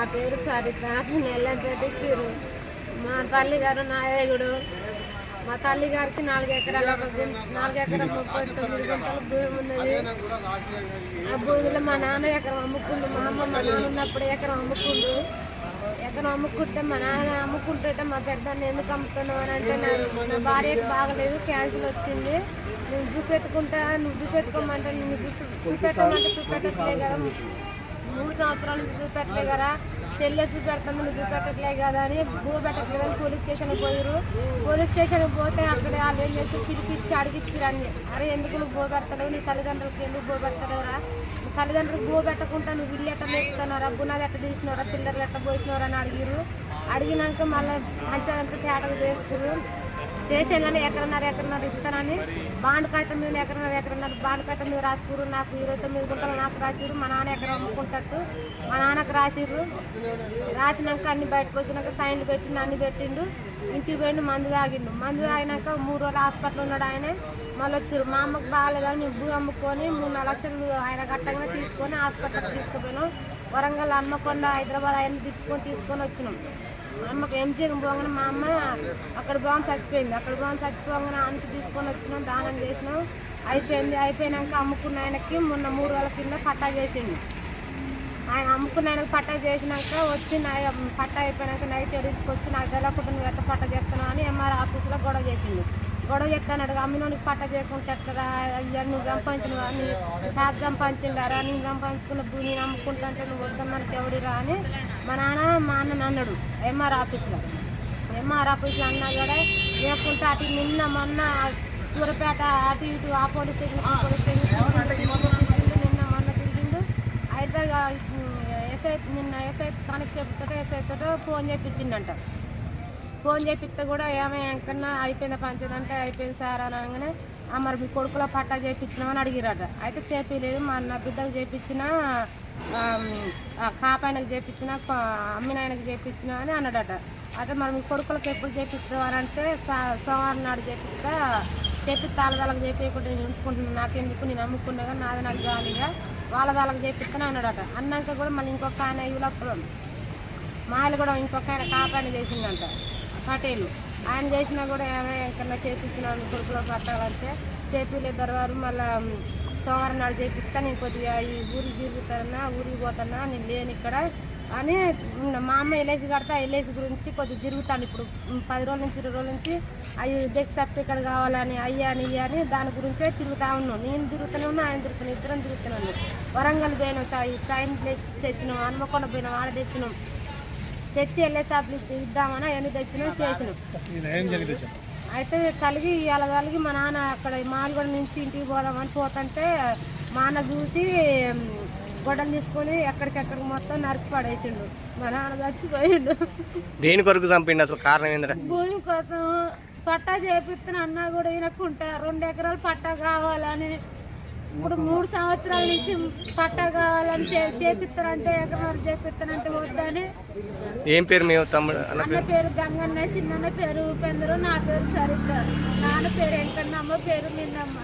నా పేరు సరిత. నెల్లపేటూరు మా తల్లి గారు నాయకుడు. మా తల్లి గారికి నాలుగు ఎకరాలు ఒక గుం- నాలుగు ఎకరం ముప్పై తొమ్మిది గుంటలు భూమి ఉన్నది. ఆ భూమిలో మా నాన్న ఎకరం అమ్ముకుండు మా అమ్మ మా నాన్న ఉన్నప్పుడు ఎకరం అమ్ముకుండు. ఎకరం అమ్ముకుంటే మా నాన్న అమ్ముకుంటుంటే మా పెద్దాన్ని ఎందుకు అమ్ముతున్నావు అని అంటే నా- భార్యకు బాగలేదు క్యాన్సిల్ వచ్చింది. నువ్వు చూపెట్టుకుంటా నువ్వు చూపెట్టుకోమంటే నువ్వు చూపెట్టమంటే చూపెట్టట్లే కదా. మూడు సంవత్సరాల నుంచి చూపెట్టలే కదా. చెల్లె చూపెడుతుంది నువ్వు చూపెట్టట్లే కదా అని భూ పెట్టట్లేదు పోలీస్ స్టేషన్కి పోయారు పోలీస్ స్టేషన్కి పోతే అక్కడ వాళ్ళు ఏం చేసి పిలిపించి అడిగిచ్చారు అని అరే ఎందుకు నువ్వు భూ పెడతలేవు నీ తల్లిదండ్రులకు ఎందుకు భూ పెడతలేవురా నీ తల్లిదండ్రులకు భూ పెట్టకుండా నువ్వు ఇల్లు ఎట్ట నేర్పుతున్నారా బునాది ఎట్ట తీసినవరా పిల్లలు ఎట్ట పోసినవరా అని అడిగిరు అడిగినాక మళ్ళీ మంచిగా తేటగా వేసుకురు స్టేషన్లోనే ఎకరన్నర ఎకరన్నర ఇస్తానని బాండ్ కాగితం మీద ఎకరన్నర ఎకరన్నర బాండ్ కాగితం మీద రాసుకురు నాకు ఇరవై తొమ్మిది గుంటలు నాకు రాసిరు మా నాన్న ఎకరం అమ్ముకుంటట్టు మా నాన్నకు రాసిర్రు. రాసినాక అన్ని బయటకు వచ్చినాక సైన్లు పెట్టిండు అన్ని పెట్టిండు. ఇంటికి పోయిండు మందు తాగిండు. మందు తాగినాక మూడు రోజులు హాస్పిటల్ ఉన్నాడు ఆయన. మళ్ళీ వచ్చారు మా అమ్మకు బాగాలేదని భూ అమ్ముకొని మూడు నాలుగు లక్షలు ఆయన కట్టగానే తీసుకొని హాస్పిటల్కి తీసుకుపోయినాం. వరంగల్ అమ్మకొండ హైదరాబాద్ ఆయన తిప్పుకొని తీసుకొని వచ్చినాం. అమ్మకి ఏం పోగానే మా అమ్మ అక్కడ బాగుంది చచ్చిపోయింది. అక్కడ బాగుంది చచ్చిపోగానే అంత తీసుకొని వచ్చినాం దానం చేసినాం. అయిపోయింది. అయిపోయినాక అమ్ముకున్న ఆయనకి మొన్న మూడు రోజుల కింద పట్టా చేసిండు. ఆయన అమ్ముకున్న ఆయనకు పట్టా చేసినాక వచ్చి పట్టా అయిపోయినాక నైట్ ఎడికి వచ్చి నాకు తెలియకుండా నువ్వు ఎట్ట పట్టా చేస్తున్నావు అని ఎంఆర్ ఆఫీస్లో గొడవ చేసిండు. గొడవ చేస్తాడు అమ్మినోనికి పట్ట చేయకుండా ఎట్టరా అయ్యా నువ్వు సంపాదించిన నీ తాత సంపాదించిండారా? నేను సంపాదించుకున్న భూమి నేను అమ్ముకుంటా అంటే నువ్వు వద్దన్నకి ఎవడిరా? అని మా నాన్న మా అన్న అన్నాడు ఎంఆర్ ఆఫీస్లో. ఎంఆర్ ఆఫీస్లో అన్నా కూడా లేకుంటే అటు నిన్న మొన్న సూరపేట అటు ఇటు ఆ పోలీస్ స్టేషన్ ఆ పోలీస్ స్టేషన్ నిన్న మొన్న తిరిగిండు. అయితే ఎస్ఐ నిన్న ఎస్ఐ కానిస్టేబుల్ తోటి ఎస్ఐ తోటి ఫోన్ చేయించిందంట ఫోన్ చేపిస్తే కూడా ఏమైనా అయిపోయిందా పంచదంటే అయిపోయింది సార్ అని అనగానే మరి మీ కొడుకుల పట్టా చేయించినామని అడిగిరట. అయితే చేపించలేదు మా నా బిడ్డకు చేయించిన కాపాయనకు చేయించిన అమ్మినాయనకు చేయించిన అని అన్నాడట. అంటే మరి మీ కొడుకులకు ఎప్పుడు చేపిస్తావు అని అంటే సోమవారం నాడు చేపిస్తా చెప్పి తాళదాలకు చేపించకుండా నేను ఉంచుకుంటున్నాను నాకెందుకు నేను అమ్ముకున్నాగా కానీ నాది నాకు గాలిగా వాళ్ళ దాళ్ళకి చేపిస్తాను అన్నాడట. అన్నాక కూడా మళ్ళీ ఇంకొక ఆయన ఇవ్వలప్పుడు మాయలు కూడా ఇంకొక ఆయన కాపాయన చేసిందంట పటేలు. ఆయన చేసినా కూడా ఏమైనా ఎక్కడన్నా చేపించిన కొడుకులో పట్టాలంటే చేపిలే తర్వాత మళ్ళీ సోమవారం నాడు చేపిస్తా నేను కొద్దిగా ఈ ఊరికి తిరుగుతానన్నా ఊరికి పోతానా నేను లేను ఇక్కడ అని ఉన్న మా అమ్మ ఎల్ఐసి కడతా ఎల్ఐసి గురించి కొద్దిగా తిరుగుతాను ఇప్పుడు. పది రోజుల నుంచి ఇరవై రోజుల నుంచి అవి డెక్ సర్టిఫికేట్ కావాలని అయ్యా అని అని దాని గురించే తిరుగుతా ఉన్నాను నేను తిరుగుతూనే ఉన్నా ఆయన తిరుగుతున్నాను ఇద్దరం తిరుగుతున్నాను వరంగల్ పోయినాం సాయి సైన్ తెచ్చినాం హనుమకొండ పోయినాం ఆడ తెచ్చినాం. తెచ్చి వెళ్ళే సబ్లిస్ట్ ఇద్దామని అవన్నీ తెచ్చినాం చేసినాం. అయితే కలిగి ఇవాళ కలిగి మా నాన్న అక్కడ మాల్గొండ నుంచి ఇంటికి పోదామని పోతుంటే మా అన్న చూసి గొడ్డలు తీసుకొని ఎక్కడికెక్కడికి మొత్తం నరికి పడేసిండు. మా నాన్న చచ్చిపోయిండు. దేని కొరకు చంపిండి అసలు కారణం ఏంద్రా? భూమి కోసం పట్టా చేపిస్తున్న అన్నా కూడా ఈయనకుంటా రెండు ఎకరాలు పట్టా కావాలని ఇప్పుడు మూడు సంవత్సరాల నుంచి పట్టా కావాలని చే- చేపిస్తానంటే ఎకరాలు చేపిస్తానంటే వద్దని. ఏం పేరు మీ తమ్ముడు? అన్న పేరు? గంగన్న చిన్నన్న పేరు ఉపేంద్ర నా పేరు సరిత. నాన్న పేరు వెంకన్నమ్మ పేరు నిన్నమ్మ.